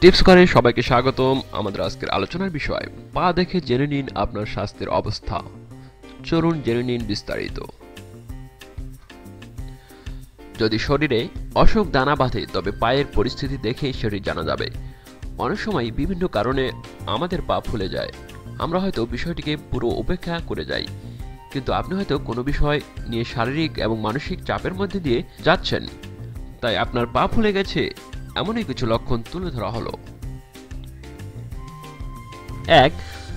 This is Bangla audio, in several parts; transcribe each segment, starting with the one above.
টিপস করে সবাইকে স্বাগতম আমাদের আজকের আলোচনার বিষয়, পা দেখে জেনে নিন আপনার স্বাস্থ্যের অবস্থা। চলুন জেনে নিন বিস্তারিত। যদি শরীরে অসুখ দানা বাঁধে, তবে পায়ের পরিস্থিতি দেখেই সেটি জানা যাবে। অনেক সময় বিভিন্ন কারণে আমাদের পা ফুলে যায়। আমরা হয়তো বিষয়টিকে পুরো উপেক্ষা করে যাই। কিন্তু আপনি হয়তো কোনো বিষয় নিয়ে শারীরিক এবং মানসিক চাপের মধ্যে দিয়ে যাচ্ছেন। তাই আপনার পা ফুলে গেছে এমনই কিছু লক্ষণ তুলে ধরা হলো। এক,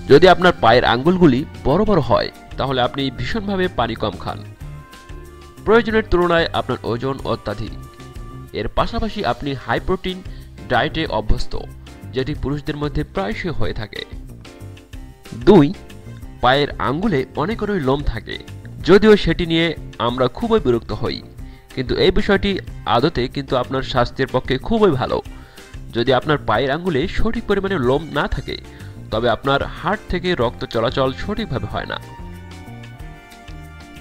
যদি আপনার পায়ের আঙ্গুলগুলি বড় বড় হয়, তাহলে আপনি ভীষণভাবে পানি কম খান। প্রয়োজনের তুলনায় আপনার ওজন অত্যাধিক। এর পাশাপাশি আপনি হাই প্রোটিন ডায়েটে অভ্যস্ত, যেটি পুরুষদের মধ্যে প্রায়শই হয়ে থাকে। দুই, পায়ের আঙ্গুলে অনেকেরই লোম থাকে, যদিও সেটি নিয়ে আমরা খুবই বিরক্ত হই। কিন্তু এই বিষয়টি আদতে কিন্তু আপনার স্বাস্থ্যের পক্ষে খুবই ভালো। যদি আপনার পায়ের আঙ্গুলে সঠিক পরিমাণে লোম না থাকে, তবে আপনার হার্ট থেকে রক্ত চলাচল সঠিকভাবে হয় না।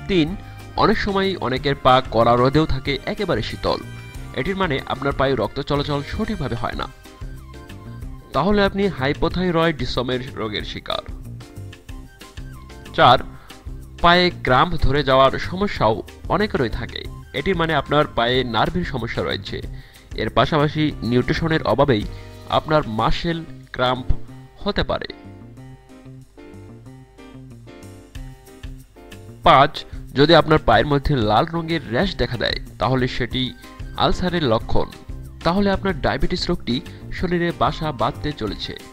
তিন, অনেক সময় অনেকের পা কড়া রোদেও থাকে, একেবারে শীতল। এটির মানে আপনার পায়ে রক্ত চলাচল সঠিকভাবে হয় না। তাহলে আপনি হাইপোথাইরয়েডিসমের রোগের শিকার। চার, পায়ে গ্রাম ধরে যাওয়ার সমস্যাও অনেকেরই থাকে। এটির মানে আপনার পায়ে নার্ভের সমস্যা রয়েছে। এর পাশাপাশি নিউট্রিশনের অভাবেই আপনার মাসেল ক্রাম্প হতে পারে। পাঁচ, যদি আপনার পায়ের মধ্যে লাল রঙের র্যাশ দেখা দেয়, তাহলে সেটি আলসারের লক্ষণ। তাহলে আপনার ডায়াবেটিস রোগটি শরীরে বাসা বাঁধতে চলেছে।